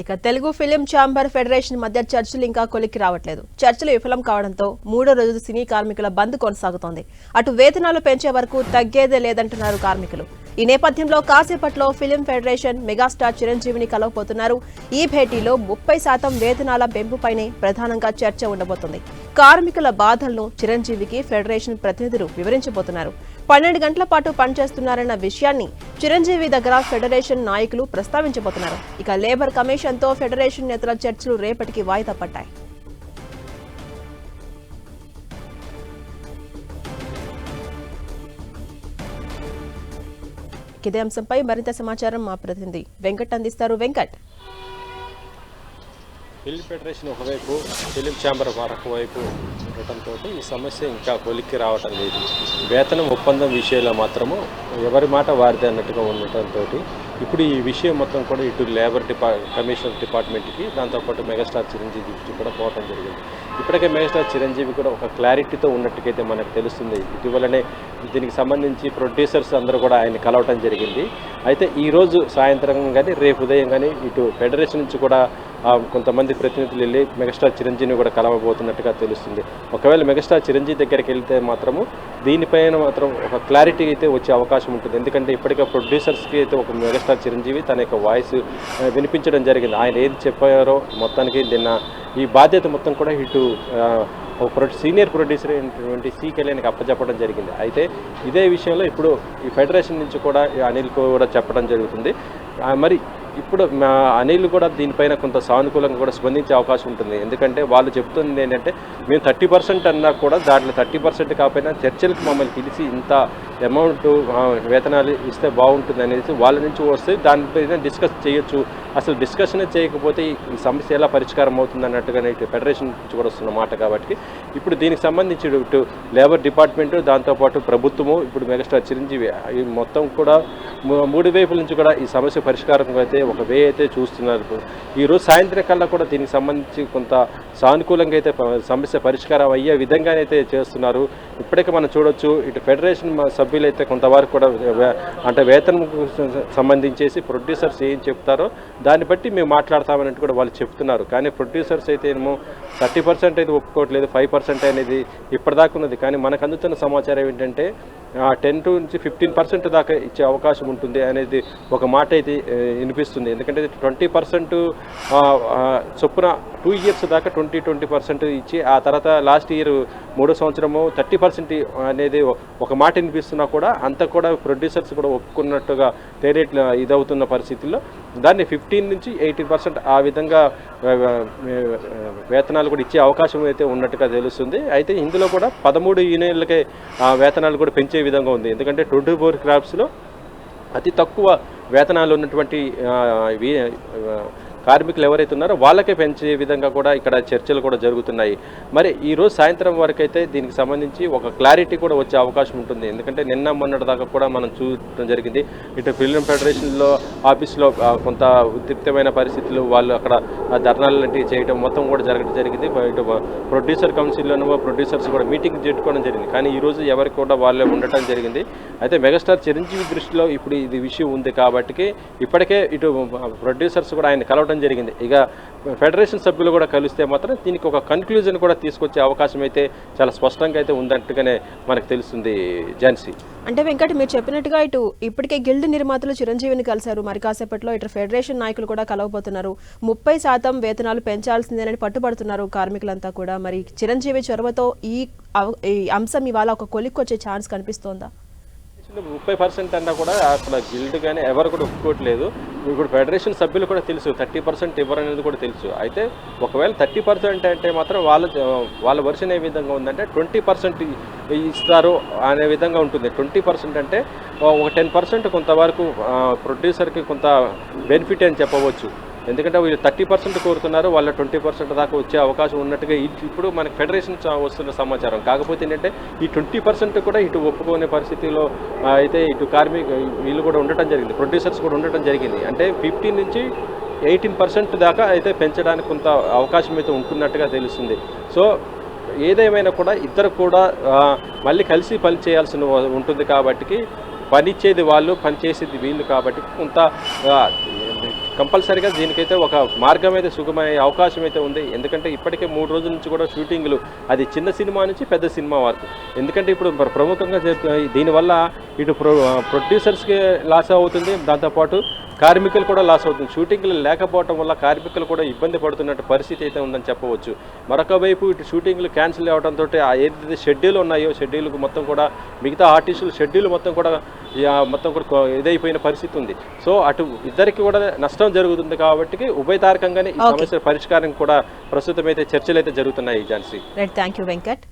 ఇక Telugu film chamber federation మధ్య చర్చలు ఇంకా కొలిక్కి రావట్లేదు. చర్చలు విఫలం కావడంతో మూడో రోజు సినీ కార్మికుల బంద్ కొనసాగుతోంది. అటు వేతనాలు పెంచే వరకు తగ్గేదే లేదంటున్నారు కార్మికులు. ఈ నేపథ్యంలో కాసేపట్లో ఫిలిం ఫెడరేషన్ మెగాస్టార్ చిరంజీవిని కలవబోతున్నారు. ఈ భేటీలో ముప్పై శాతం వేతనాల పెంపుపైనే ప్రధానంగా చర్చ ఉండబోతోంది. కార్మికుల బాధలను చిరంజీవికి ఫెడరేషన్ ప్రతినిధులు వివరించబోతున్నారు. పన్నెండు గంటల పాటు పనిచేస్తున్నారన్న విషయాన్ని చిరంజీవి దగ్గర ఫెడరేషన్ నాయకులు ప్రస్తావించబోతున్నారు. ఇక లేబర్ కమిషన్తో ఫెడరేషన్ నేతల చర్చలు రేపటికి వాయిదా పడ్డాయి. ఇదే అంశంపై మరింత సమాచారం మా ప్రతినిధి వెంకట్ అందిస్తారు. వెంకట్. ఫిల్మ్ ఫెడరేషన్ ఒకవైపు ఫిలిం ఛాంబర్ మరొక వైపు ఉండటంతో ఈ సమస్య ఇంకా కొలిక్కి రావటం లేదు. వేతనం ఒప్పందం విషయంలో మాత్రము ఎవరి మాట వారిదే అన్నట్టుగా ఉండటంతో ఇప్పుడు ఈ విషయం మొత్తం కూడా ఇటు లేబర్ డిపా కమిషనర్ డిపార్ట్మెంట్కి దాంతోపాటు మెగాస్టార్ చిరంజీవి కూడా పోవటం జరిగింది. ఇప్పటికే మెగాస్టార్ చిరంజీవి కూడా ఒక క్లారిటీతో ఉన్నట్టుకైతే మనకు తెలుస్తుంది. ఇటీవలనే దీనికి సంబంధించి ప్రొడ్యూసర్స్ అందరూ కూడా ఆయన కలవటం జరిగింది. అయితే ఈరోజు సాయంత్రం కానీ రేపు ఉదయం కానీ ఇటు ఫెడరేషన్ నుంచి కూడా కొంతమంది ప్రతినిధులు వెళ్ళి మెగాస్టార్ చిరంజీవిని కూడా కలవబోతున్నట్టుగా తెలుస్తుంది. ఒకవేళ మెగాస్టార్ చిరంజీవి దగ్గరికి వెళ్తే మాత్రము దీనిపైన మాత్రం ఒక క్లారిటీ అయితే వచ్చే అవకాశం ఉంటుంది. ఎందుకంటే ఇప్పటికే ప్రొడ్యూసర్స్కి అయితే ఒక మెగాస్టార్ చిరంజీవి తన యొక్క వాయిస్ వినిపించడం జరిగింది. ఆయన ఏది చెప్పారో మొత్తానికి నిన్న ఈ బాధ్యత మొత్తం కూడా ఇటు ఒక ప్రొ సీనియర్ ప్రొడ్యూసర్ అయినటువంటి సి కళ్యాణ్కి అప్పచెప్పడం జరిగింది. అయితే ఇదే విషయంలో ఇప్పుడు ఈ ఫెడరేషన్ నుంచి కూడా అనిల్ కూడా చెప్పడం జరుగుతుంది. మరి ఇప్పుడు మా అనిల్ కూడా దీనిపైన కొంత సానుకూలంగా కూడా స్పందించే అవకాశం ఉంటుంది. ఎందుకంటే వాళ్ళు చెప్తుంది ఏంటంటే మేము థర్టీ పర్సెంట్ అన్నా కూడా దాంట్లో థర్టీ పర్సెంట్ కాకపోయినా చర్చలకు మమ్మల్ని పిలిచి ఇంత అమౌంట్ వేతనాలు ఇస్తే బాగుంటుంది అనేసి వాళ్ళ నుంచి వస్తే దానిపైన డిస్కస్ చేయొచ్చు. అసలు డిస్కషన్ చేయకపోతే ఈ- సమస్య ఎలా పరిష్కారం అవుతుంది అన్నట్టుగానే ఇటు ఫెడరేషన్ నుంచి కూడా వస్తున్న మాట కాబట్టి ఇప్పుడు దీనికి సంబంధించి ఇటు లేబర్ డిపార్ట్మెంటు దాంతోపాటు ప్రభుత్వము ఇప్పుడు మెగాస్టార్ చిరంజీవి ఈ మొత్తం కూడా మూ- మూడు వైపుల నుంచి కూడా ఈ సమస్య పరిష్కారం అయితే ఒక వే అయితే చూస్తున్నారు. ఈరోజు సాయంత్రం కల్లా కూడా దీనికి సంబంధించి కొంత సానుకూలంగా అయితే సమస్య పరిష్కారం అయ్యే విధంగానైతే చేస్తున్నారు. ఇప్పటికే మనం చూడొచ్చు ఇటు ఫెడరేషన్ సభ్యులైతే కొంతవరకు కూడా అంటే వేతనం సంబంధించేసి ప్రొడ్యూసర్స్ ఏం చెప్తారో దాన్ని బట్టి మేము మాట్లాడతామన్నట్టు కూడా వాళ్ళు చెప్తున్నారు. కానీ ప్రొడ్యూసర్స్ అయితే ఏమో థర్టీ పర్సెంట్ అయితే ఒప్పుకోవట్లేదు ఫైవ్ పర్సెంట్ అనేది ఇప్పటిదాకా ఉన్నది. కానీ మనకు అందుతున్న సమాచారం ఏంటంటే టెన్ టు నుంచి ఫిఫ్టీన్ పర్సెంట్ దాకా ఇచ్చే అవకాశం ఉంటుంది అనేది ఒక మాట అయితే వినిపిస్తుంది. ఎందుకంటే ట్వంటీ పర్సెంట్ చొప్పున టూ ఇయర్స్ దాకా ట్వంటీ ట్వంటీ పర్సెంట్ ఇచ్చి ఆ తర్వాత లాస్ట్ ఇయర్ మూడో సంవత్సరము థర్టీ పర్సెంట్ అనేది ఒక మాట వినిపిస్తున్నా కూడా అంత కూడా ప్రొడ్యూసర్స్ కూడా ఒప్పుకున్నట్టుగా పేరేట్ ఇదవుతున్న పరిస్థితుల్లో దాన్ని ఫిఫ్టీన్ నుంచి ఎయిటీన్ పర్సెంట్ ఆ విధంగా వేతనాలు కూడా ఇచ్చే అవకాశం అయితే ఉన్నట్టుగా తెలుస్తుంది. అయితే ఇందులో కూడా పదమూడు యూనియన్లకే ఆ, వేతనాలు కూడా పెంచే విధంగా ఉంది. ఎందుకంటే ట్వంటీ ఫోర్ క్రాప్స్లో అతి తక్కువ వేతనాలు ఉన్నటువంటి కార్మికులు ఎవరైతే ఉన్నారో వాళ్ళకే పెంచే విధంగా కూడా ఇక్కడ చర్చలు కూడా జరుగుతున్నాయి. మరి ఈ రోజు సాయంత్రం వరకు అయితే దీనికి సంబంధించి ఒక క్లారిటీ కూడా వచ్చే అవకాశం ఉంటుంది. ఎందుకంటే నిన్న మొన్నటి దాకా కూడా మనం చూడటం జరిగింది. ఇటు ఫిలిం ఫెడరేషన్లో ఆఫీస్లో కొంత ఉద్రిక్తమైన పరిస్థితులు వాళ్ళు అక్కడ ధర్నాలు లాంటివి చేయడం మొత్తం కూడా జరగడం జరిగింది. ఇటు ప్రొడ్యూసర్ కౌన్సిల్లోనూ ప్రొడ్యూసర్స్ కూడా మీటింగ్ పెట్టుకోవడం జరిగింది. కానీ ఈ రోజు ఎవరికి కూడా వాళ్ళే ఉండటం జరిగింది. అయితే మెగాస్టార్ చిరంజీవి దృష్టిలో ఇప్పుడు ఇది విషయం ఉంది కాబట్టి ఇప్పటికే ఇటు ప్రొడ్యూసర్స్ కూడా ఆయన కలవడం జరిగింది. ఇక ఫెడరేషన్ సభ్యులు కూడా కలిస్తే మాత్రం దీనికి ఒక కన్క్లూజన్ కూడా తీసుకొచ్చే అవకాశం అయితే చాలా స్పష్టంగా అయితే ఉందంటుగానే మనకు తెలుస్తుంది ఝాన్సీ. అంటే వెంకట్ మీరు చెప్పినట్టుగా ఇటు ఇప్పటికే గిల్డ్ నిర్మాతలు చిరంజీవిని కలిశారు. మరి కాసేపట్లో ఇటు ఫెడరేషన్ నాయకులు కూడా కలవబోతున్నారు. ముప్పై శాతం వేతనాలు పెంచాల్సిందేనని పట్టుబడుతున్నారు కార్మికులంతా కూడా. మరి చిరంజీవి చొరవతో ఈ అంశం ఇవాళ ఒక కొలిక్కొచ్చే ఛాన్స్ కనిపిస్తోందా? ముప్పై పర్సెంట్ అన్నా కూడా అక్కడ గిల్డ్ కానీ ఎవరు కూడా ఒప్పుకోవట్లేదు. ఇప్పుడు ఫెడరేషన్ సభ్యులు కూడా తెలుసు థర్టీ పర్సెంట్ ఇవ్వరనేది కూడా తెలుసు. అయితే ఒకవేళ థర్టీ పర్సెంట్ అంటే మాత్రం వాళ్ళ వాళ్ళ వర్షన్ ఏ విధంగా ఉందంటే ట్వంటీ పర్సెంట్ ఇస్తారు అనే విధంగా ఉంటుంది. ట్వంటీ పర్సెంట్ అంటే ఒక టెన్ పర్సెంట్ కొంతవరకు ప్రొడ్యూసర్కి కొంత బెనిఫిట్ అని చెప్పవచ్చు. ఎందుకంటే వీళ్ళు థర్టీ పర్సెంట్ కోరుతున్నారు వాళ్ళ ట్వంటీ పర్సెంట్ దాకా వచ్చే అవకాశం ఉన్నట్టుగా ఇప్పుడు మనకి ఫెడరేషన్ వస్తున్న సమాచారం. కాకపోతే ఏంటంటే ఈ ట్వంటీ పర్సెంట్ కూడా ఇటు ఒప్పుకునే పరిస్థితిలో అయితే ఇటు కార్మిక వీళ్ళు కూడా ఉండటం జరిగింది ప్రొడ్యూసర్స్ కూడా ఉండటం జరిగింది. అంటే ఫిఫ్టీన్ నుంచి ఎయిటీన్ పర్సెంట్ దాకా అయితే పెంచడానికి కొంత అవకాశం అయితే ఉంటున్నట్టుగా తెలుస్తుంది. సో ఏదేమైనా కూడా ఇద్దరు కూడా మళ్ళీ కలిసి పని చేయాల్సిన ఉంటుంది కాబట్టి పనిచ్చేది వాళ్ళు పని చేసేది వీళ్ళు కాబట్టి కొంత కంపల్సరీగా దీనికైతే ఒక మార్గం అయితే సుగమయ్యే అవకాశం అయితే ఉంది. ఎందుకంటే ఇప్పటికే మూడు రోజుల నుంచి కూడా షూటింగ్లు. అది చిన్న సినిమా నుంచి పెద్ద సినిమా వరకు. ఎందుకంటే ఇప్పుడు ప్రముఖంగా దీనివల్ల ఇటు ప్రొ ప్రొడ్యూసర్స్కి లాస్ అవుతుంది దాంతోపాటు కార్మికులు కూడా లాస్ అవుతుంది. షూటింగ్లు లేకపోవడం వల్ల కార్మికులు కూడా ఇబ్బంది పడుతున్నట్టు పరిస్థితి అయితే ఉందని చెప్పవచ్చు. మరొక వైపు ఇటు షూటింగ్లు క్యాన్సిల్ అవడంతో ఏదైతే షెడ్యూల్ ఉన్నాయో షెడ్యూల్కి మొత్తం కూడా మిగతా ఆర్టిస్టుల షెడ్యూల్ మొత్తం కూడా మొత్తం కూడా ఇదైపోయిన పరిస్థితి ఉంది. సో అటు ఇద్దరికి కూడా నష్టం జరుగుతుంది కాబట్టి ఉభయతారకంగానే ఈ సమస్య పరిష్కారం కూడా ప్రస్తుతం అయితే చర్చలు అయితే జరుగుతున్నాయి Jhansi right thank you Venkat